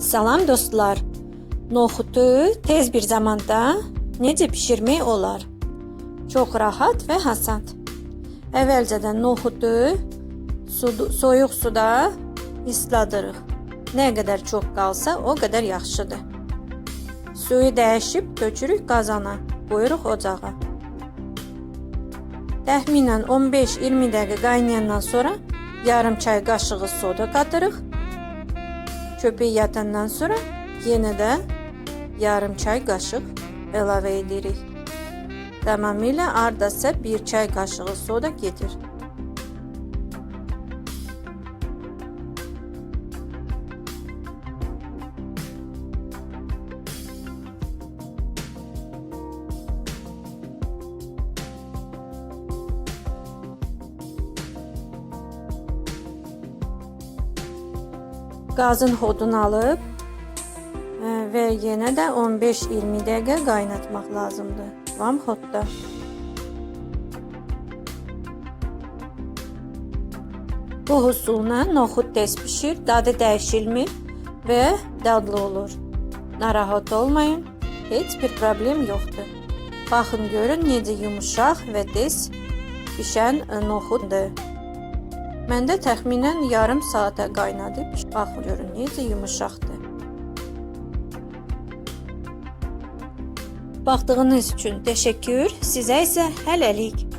Salam dostlar. Noxutu tez bir zamanda necə bişirmək olar? Çox rahat və hasant. Əvvəlcədən noxutu su, soyuq suda isladırıq. Nə qədər çox qalsa, o qədər yaxşıdır. Suyu dəyişib tökürük qazana, qoyuruq ocağa. Təxminən 15-20 dəqiqə qaynayandan sonra yarım çay qaşığı soda qatırıq. Çöpü yatandan sonra yenə də yarım çay qaşıq əlavə edirik. Tamamilə ardasa bir çay qaşığı soda getir. Qazın hodunu alıb və yenə də 15-20 dəqiqə qaynatmaq lazımdır. Vam hodda. Bu husulla noxud tez pişir, dadı dəyişilmir və dadlı olur. Narahat olmayın, heç bir problem yoxdur. Baxın görün necə yumuşaq və tez pişən noxuddur. Məndə təxminən yarım saata qaynadı. Baxın görün necə yumuşaqdır. Baxdığınız üçün təşəkkür. Sizə isə hələlik.